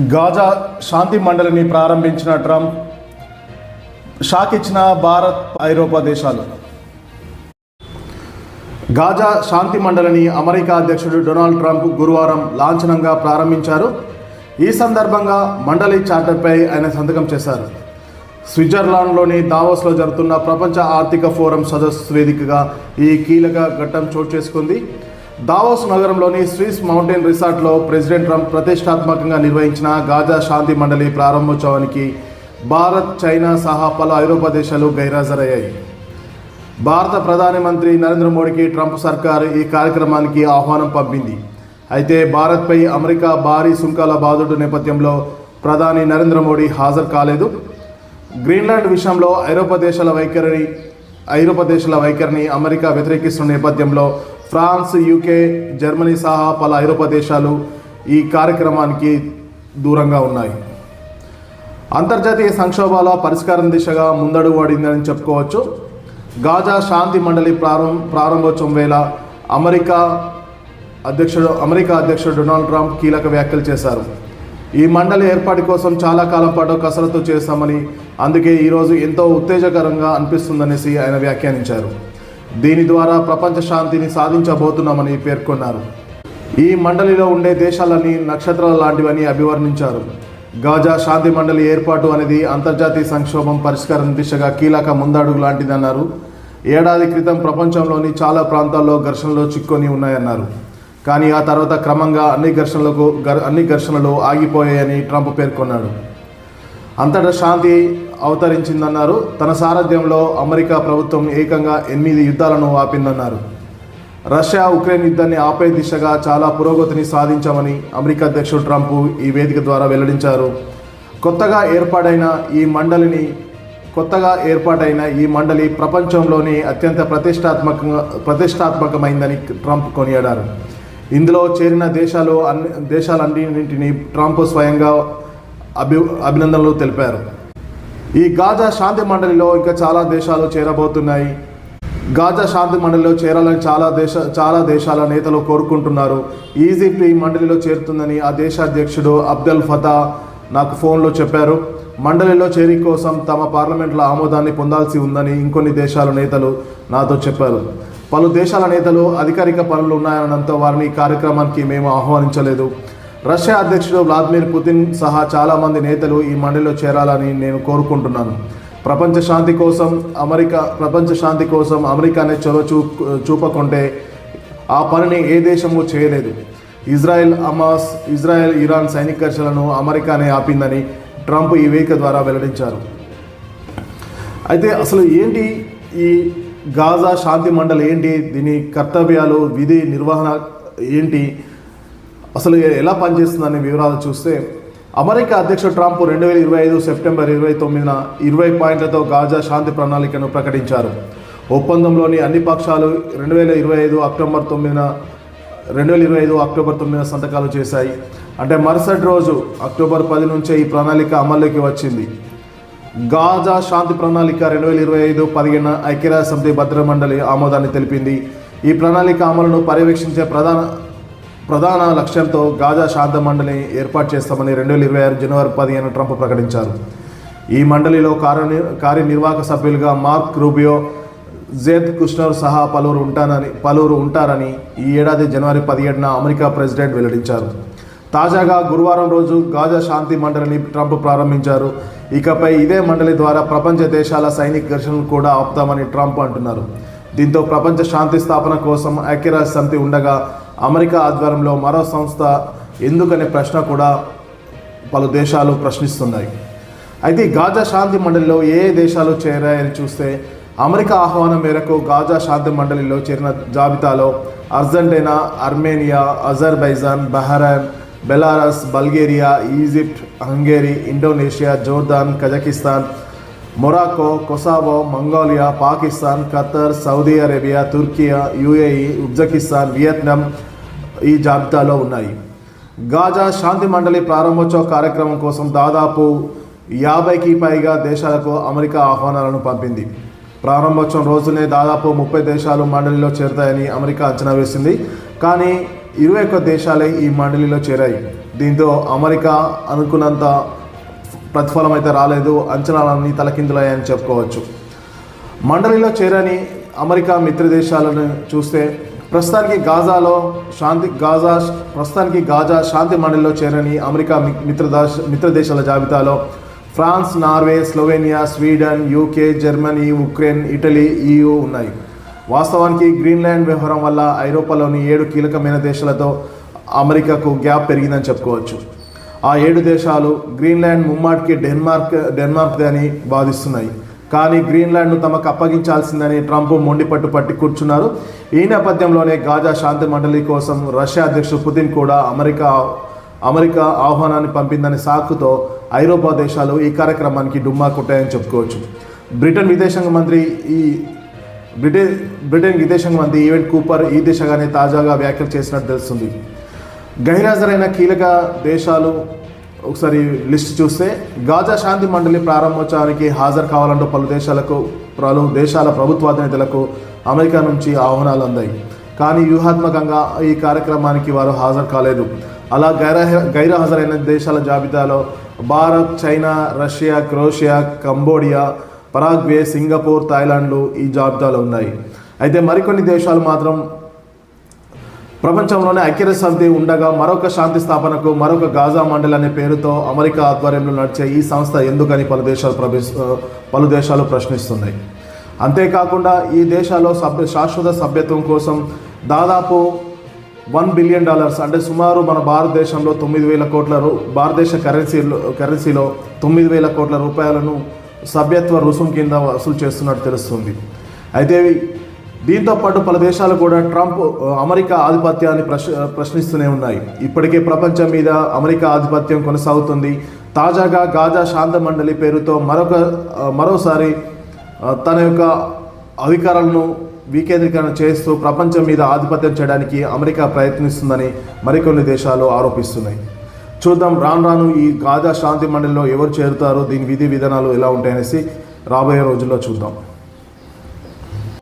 Gaza శాంతి మండలిని ప్రారంభించిన Trump shock ఇచ్చిన భారత్ ఐరోపా దేశాలు. గాజా శాంతి మండలిని అమెరికా అధ్యక్షుడు డొనాల్డ్ ట్రంప్ గురువారం లాంఛనంగా ప్రారంభించారు. ఈ సందర్భంగా మండలి చార్టర్పై ఆయన సంతకం చేశారు. స్విట్జర్లాండ్లోని దావోస్లో జరుగుతున్న ప్రపంచ ఆర్థిక ఫోరం సదస్సు వేదికగా ఈ కీలక ఘట్టం చోటు చేసుకుంది. దావోస్ నగరంలోని స్విస్ మౌంటైన్ రిసార్ట్లో ప్రెసిడెంట్ ట్రంప్ ప్రతిష్టాత్మకంగా నిర్వహించిన గాజా శాంతి మండలి ప్రారంభోత్సవానికి భారత్ చైనా సహా పలు ఐరోపా దేశాలు గైరాజరయ్యాయి. భారత ప్రధాని మంత్రి నరేంద్ర మోడీకి ట్రంప్ సర్కార్ ఈ కార్యక్రమానికి ఆహ్వానం పంపింది. అయితే భారత్పై అమెరికా భారీ సుంకాల బాధుడు నేపథ్యంలో ప్రధాని నరేంద్ర మోడీ హాజరు కాలేదు. గ్రీన్లాండ్ విషయంలో ఐరోపా దేశాల వైఖరిని ఐరోపా దేశాల వైఖరిని అమెరికా వ్యతిరేకిస్తున్న నేపథ్యంలో ఫ్రాన్స్ యూకే జర్మనీ సహా పలు ఐరోపా దేశాలు ఈ కార్యక్రమానికి దూరంగా ఉన్నాయి. అంతర్జాతీయ సంక్షోభాల పరిష్కారం దిశగా ముందడుగు పడిందని చెప్పుకోవచ్చు. గాజా శాంతి మండలి ప్రారం ప్రారంభోత్సవం వేళ అమెరికా అధ్యక్షుడు అమెరికా అధ్యక్షుడు డొనాల్డ్ ట్రంప్ కీలక వ్యాఖ్యలు చేశారు. ఈ మండలి ఏర్పాటు కోసం చాలా కాలం పాటు కసరత్తు చేస్తామని అందుకే ఈరోజు ఎంతో ఉత్తేజకరంగా అనిపిస్తుందనేసి ఆయన వ్యాఖ్యానించారు. దీని ద్వారా ప్రపంచ శాంతిని సాధించబోతున్నామని పేర్కొన్నారు. ఈ మండలిలో ఉండే దేశాలన్నీ నక్షత్రాల లాంటివని అభివర్ణించారు. గాజా శాంతి మండలి ఏర్పాటు అనేది అంతర్జాతీయ సంక్షోభం పరిష్కారం దిశగా కీలక ముందడుగు లాంటిదన్నారు. ఏడాది క్రితం ప్రపంచంలోని చాలా ప్రాంతాల్లో ఘర్షణలు చిక్కుని ఉన్నాయన్నారు. కానీ ఆ తర్వాత క్రమంగా అన్ని ఘర్షణలకు అన్ని ఘర్షణలు ఆగిపోయాయని ట్రంప్ పేర్కొన్నాడు. అంతటా శాంతి అవతరించిందన్నారు. తన సారథ్యంలో అమెరికా ప్రభుత్వం ఏకంగా ఎనిమిది యుద్ధాలను ఆపిందన్నారు. రష్యా ఉక్రెయిన్ యుద్ధాన్ని ఆపే దిశగా చాలా పురోగతిని సాధించామని అమెరికా అధ్యక్షుడు ట్రంప్ ఈ వేదిక ద్వారా వెల్లడించారు. కొత్తగా ఏర్పాటైన ఈ మండలిని కొత్తగా ఏర్పాటైన ఈ మండలి ప్రపంచంలోని అత్యంత ప్రతిష్టాత్మకంగా ప్రతిష్టాత్మకమైందని ట్రంప్ కొనియాడారు. ఇందులో చేరిన దేశాలు అన్ని దేశాలన్నింటినీ ట్రంప్ స్వయంగా అభి అభినందనలు తెలిపారు. ఈ గాజా శాంతి మండలిలో ఇంకా చాలా దేశాలు చేరబోతున్నాయి. గాజా శాంతి మండలిలో చేరాలని చాలా దేశ చాలా దేశాల నేతలు కోరుకుంటున్నారు. ఈజిప్ట్ ఈ మండలిలో చేరుతుందని ఆ దేశాధ్యక్షుడు అబ్దల్ ఫతా నాకు ఫోన్లో చెప్పారు. మండలిలో చేరి కోసం తమ పార్లమెంట్లో ఆమోదాన్ని పొందాల్సి ఉందని ఇంకొన్ని దేశాల నేతలు నాతో చెప్పారు. పలు దేశాల నేతలు అధికారిక పనులు ఉన్నాయనడంతో వారిని ఈ కార్యక్రమానికి మేము ఆహ్వానించలేదు. రష్యా అధ్యక్షుడు వ్లాదిమిర్ పుతిన్ సహా చాలామంది నేతలు ఈ మండలిలో చేరాలని నేను కోరుకుంటున్నాను. ప్రపంచ శాంతి కోసం అమెరికా ప్రపంచ శాంతి కోసం అమెరికానే చొరవ చూ చూపకుంటే ఆ పనిని ఏ దేశము చేయలేదు. ఇజ్రాయెల్ అమాస్ ఇజ్రాయెల్ ఇరాన్ సైనిక ఘర్షణలను అమెరికానే ఆపిందని ట్రంప్ ఈ వేదిక ద్వారా వెల్లడించారు. అయితే అసలు ఏంటి ఈ గాజా శాంతి మండలి ఏంటి? దీని కర్తవ్యాలు విధి నిర్వహణ ఏంటి? అసలు ఎలా పనిచేస్తుందనే వివరాలు చూస్తే అమెరికా అధ్యక్షుడు ట్రంప్ రెండు వేల ఇరవై ఐదు సెప్టెంబర్ ఇరవై తొమ్మిదిన ఇరవై పాయింట్లతో గాజా శాంతి ప్రణాళికను ప్రకటించారు. ఒప్పందంలోని అన్ని పక్షాలు రెండు వేల ఇరవై ఐదు అక్టోబర్ తొమ్మిదిన రెండు వేల ఇరవై ఐదు అక్టోబర్ తొమ్మిదిన సంతకాలు చేశాయి. అంటే మరుసటి రోజు అక్టోబర్ పది నుంచే ఈ ప్రణాళిక అమల్లోకి వచ్చింది. గాజా శాంతి ప్రణాళిక రెండు వేల ఇరవై ఐదు పదిహేన ఐక్యరాజ్య సమితి భద్రమండలి ఆమోదాన్ని తెలిపింది. ఈ ప్రణాళిక అమలును పర్యవేక్షించే ప్రధాన ప్రధాన లక్ష్యంతో గాజా శాంత మండలి ఏర్పాటు చేస్తామని రెండు వేల ఇరవై ఆరు జనవరి పదిహేను ట్రంప్ ప్రకటించారు. ఈ మండలిలో కార్యని కార్యనిర్వాహక సభ్యులుగా మార్క్ రూబియో జేద్ కుష్నర్ సహా పలువురు ఉంటానని పలువురు ఉంటారని ఈ ఏడాది జనవరి పదిహేడున అమెరికా ప్రెసిడెంట్ వెల్లడించారు. తాజాగా గురువారం రోజు గాజా శాంతి మండలిని ట్రంప్ ప్రారంభించారు. ఇకపై ఇదే మండలి ద్వారా ప్రపంచ దేశాల సైనిక ఘర్షణలు కూడా ఆపుతామని ట్రంప్ అంటున్నారు. దీంతో ప్రపంచ శాంతి స్థాపన కోసం ఐక్యరాజ్య సమితి ఉండగా అమెరికా ఆధ్వర్యంలో మరో సంస్థ ఎందుకనే ప్రశ్న కూడా పలు దేశాలు ప్రశ్నిస్తున్నాయి. అయితే గాజా శాంతి మండలిలో ఏ ఏ దేశాలు చేరాయని చూస్తే అమెరికా ఆహ్వానం మేరకు గాజా శాంతి మండలిలో చేరిన జాబితాలో Argentina Armenia Azerbaijan Bahrain Belarus Bulgaria Egypt Hungary Indonesia Jordan Kazakhstan Morocco Kosovo Mongolia Pakistan Qatar Saudi Arabia Turkiye UAE Uzbekistan Vietnam ఈ జాబితాలో ఉన్నాయి. గాజా శాంతి మండలి ప్రారంభోత్సవ కార్యక్రమం కోసం దాదాపు యాభైకి పైగా దేశాలకు అమెరికా ఆహ్వానాలను పంపింది. ప్రారంభోత్సవం రోజునే దాదాపు ముప్పై దేశాలు మండలిలో చేరుతాయని అమెరికా అంచనా వేసింది. కానీ ఇరవై ఒక్క దేశాలే ఈ మండలిలో చేరాయి. దీంతో అమెరికా అనుకున్నంత ప్రతిఫలం అయితే రాలేదు అంచనాలన్నీ తలకిందులయ్యాయని చెప్పుకోవచ్చు. మండలిలో చేరని అమెరికా మిత్ర దేశాలను చూస్తే ప్రస్తుతానికి గాజాలో శాంతి గాజా ప్రస్తుతానికి గాజా శాంతి మండలిలో చేరని అమెరికా మి- మిత్ర మిత్ర దేశాల జాబితాలో France Norway Slovenia Sweden UK Germany Ukraine Italy EU ఉన్నాయి. వాస్తవానికి గ్రీన్లాండ్ వ్యవహారం వల్ల ఐరోపాలోని ఏడు కీలకమైన దేశాలతో అమెరికాకు గ్యాప్ పెరిగిందని చెప్పుకోవచ్చు. ఆ ఏడు దేశాలు గ్రీన్లాండ్ ముమ్మాటికి డెన్మార్క్ డెన్మార్క్ అని వాదిస్తున్నాయి. కానీ గ్రీన్లాండ్ను తమకు అప్పగించాల్సిందని ట్రంప్ మొండిపట్టు పట్టి కూర్చున్నారు. ఈ నేపథ్యంలోనే గాజా శాంతి మండలి కోసం రష్యా అధ్యక్షుడు పుతిన్ కూడా అమెరికా అమెరికా ఆహ్వానాన్ని పంపిందని సాకుతో ఐరోపా దేశాలు ఈ కార్యక్రమానికి డుమ్మా కొట్టాయని చెప్పుకోవచ్చు. బ్రిటన్ విదేశాంగ మంత్రి ఈ బ్రిటన్ బ్రిటన్ విదేశాంగ మంత్రి ఈవెంట్ కూపర్ ఈ దిశగానే తాజాగా వ్యాఖ్యలు చేసినట్టు తెలుస్తుంది. గైరాజరైన కీలక దేశాలు ఒకసారి లిస్ట్ చూస్తే గాజా శాంతి మండలి ప్రారంభోత్సవానికి హాజరు కావాలంటూ పలు దేశాలకు పలు దేశాల ప్రభుత్వాధినేతలకు అమెరికా నుంచి ఆహ్వానాలు అందాయి. కానీ వ్యూహాత్మకంగా ఈ కార్యక్రమానికి వారు హాజరు కాలేదు. అలా గైర గైరహాజరైన దేశాల జాబితాలో Bharat China Russia Croatia Cambodia Paraguay Singapore థాయిలాండ్లు ఈ జాబితాలో ఉన్నాయి. అయితే మరికొన్ని దేశాలు మాత్రం ప్రపంచంలోనే ఐక్యరాజ్య సమితి ఉండగా మరొక శాంతి స్థాపనకు మరొక గాజా మండలి అనే పేరుతో అమెరికా ఆధ్వర్యంలో నడిచే ఈ సంస్థ ఎందుకని పలు దేశాలు ప్రవేశ పలు దేశాలు ప్రశ్నిస్తున్నాయి. అంతేకాకుండా ఈ దేశాల్లో సభ్య శాశ్వత సభ్యత్వం కోసం దాదాపు వన్ బిలియన్ డాలర్స్ అంటే సుమారు మన భారతదేశంలో తొమ్మిది వేల కోట్ల రూ భారతదేశ కరెన్సీలో కరెన్సీలో తొమ్మిది వేల కోట్ల రూపాయలను సభ్యత్వ రుసుం కింద వసూలు చేస్తున్నట్టు తెలుస్తుంది. అయితే దీంతో పాటు పలు దేశాలు కూడా ట్రంప్ అమెరికా ఆధిపత్యాన్ని ప్రశ్ ప్రశ్నిస్తూనే ఉన్నాయి. ఇప్పటికే ప్రపంచం మీద అమెరికా ఆధిపత్యం కొనసాగుతుంది. తాజాగా గాజా శాంత మండలి పేరుతో మరొక మరోసారి తన యొక్క అధికారాలను వికేంద్రీకరణ చేస్తూ ప్రపంచం మీద ఆధిపత్యం చేయడానికి అమెరికా ప్రయత్నిస్తుందని మరికొన్ని దేశాలు ఆరోపిస్తున్నాయి. చూద్దాం రాను రాను ఈ గాజా శాంతి మండలిలో ఎవరు చేరుతారో దీని విధి విధానాలు ఎలా ఉంటాయనేసి రాబోయే రోజుల్లో చూద్దాం.